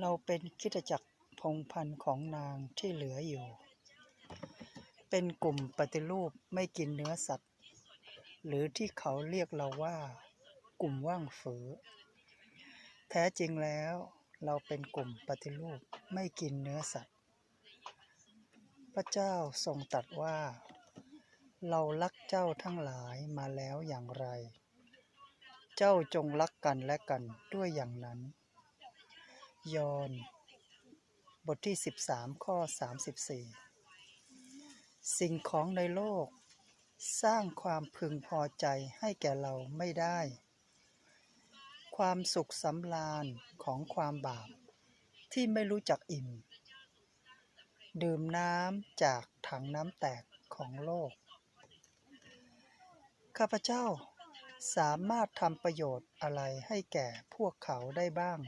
เราเป็นคิดจักรพงพันธ์ของนางที่เหลืออยู่ เป็นกลุ่มปฏิรูปไม่กินเนื้อสัตว์ หรือที่เขาเรียกเราว่า กลุ่มว่างฝือ แท้จริงแล้วเราเป็นกลุ่มปฏิรูปไม่กินเนื้อสัตว์ พระเจ้าทรงตรัสว่า เรารักเจ้าทั้งหลายมาแล้วอย่างไร เจ้าจงรักกันและกันด้วยอย่างนั้น ยอนบทที่ 13 ข้อ 34 สิ่งของในโลก สร้างความพึงพอใจให้แก่เราไม่ได้ ความสุขสำราญของความบาป ที่ไม่รู้จักอิ่ม ดื่มน้ำจากถังน้ำแตกของโลก ข้าพเจ้าสามารถทำประโยชน์อะไรให้แก่พวกเขาได้บ้าง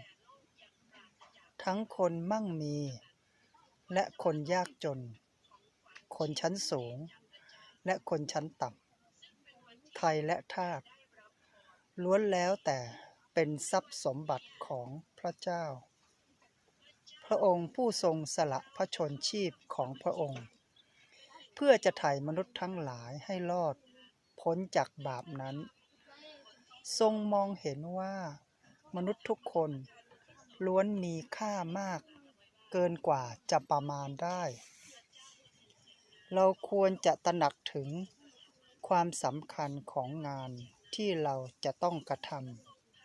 ทั้งคนมั่งมี และคนยากจน คนชั้นสูง และคนชั้นต่ำ ไทยและทาสล้วนแล้วแต่เป็นทรัพย์สมบัติของพระเจ้า พระองค์ผู้ทรงสละพระชนชีพของพระองค์ เพื่อจะไถ่มนุษย์ทั้งหลายให้รอดพ้นจากบาปนั้น ทรงมองเห็นว่ามนุษย์ทุกคน ล้วนมีค่ามาก เกินกว่าจะประมาณได้ เราควรจะตระหนักถึงความสำคัญของงานที่เราจะต้องกระท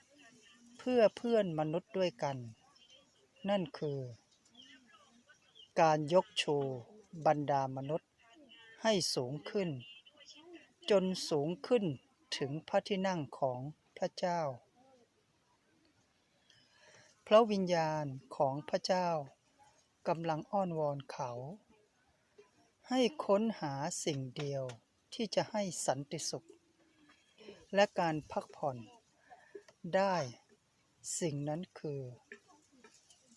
ำเพื่อเพื่อนมนุษย์ด้วยกัน นั่นคือ การยกชูบรรดามนุษย์ให้สูงขึ้น จนสูงขึ้นถึงพระที่นั่งของพระเจ้า พระวิญญาณของพระเจ้ากำลังอ้อนวอนเขา ให้ค้นหาสิ่งเดียวที่จะให้สันติสุข และการพักผ่อนได้สิ่งนั้นคือ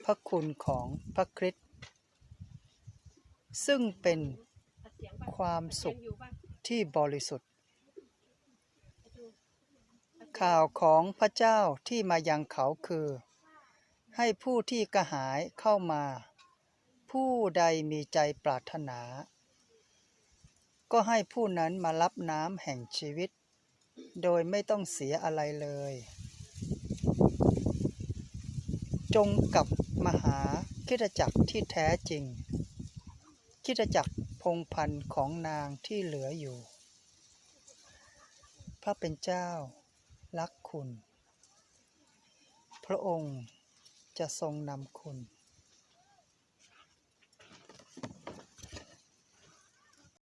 พระคุณของพระคริสต์ซึ่งเป็นความสุขที่บริสุทธิ์ ข่าวของพระเจ้าที่มายังเขาคือ ให้ผู้ที่กระหายเข้ามา ผู้ใดมีใจปรารถนา ก็ให้ผู้นั้นมารับน้ำแห่งชีวิต โดยไม่ต้องเสียอะไรเลย จงกลับมาหาคิดจักรที่แท้จริง คิดจักรพงพันธ์ของนางที่เหลืออยู่ พระเป็นเจ้ารักคุณ พระองค์ จะทรงนำคุณ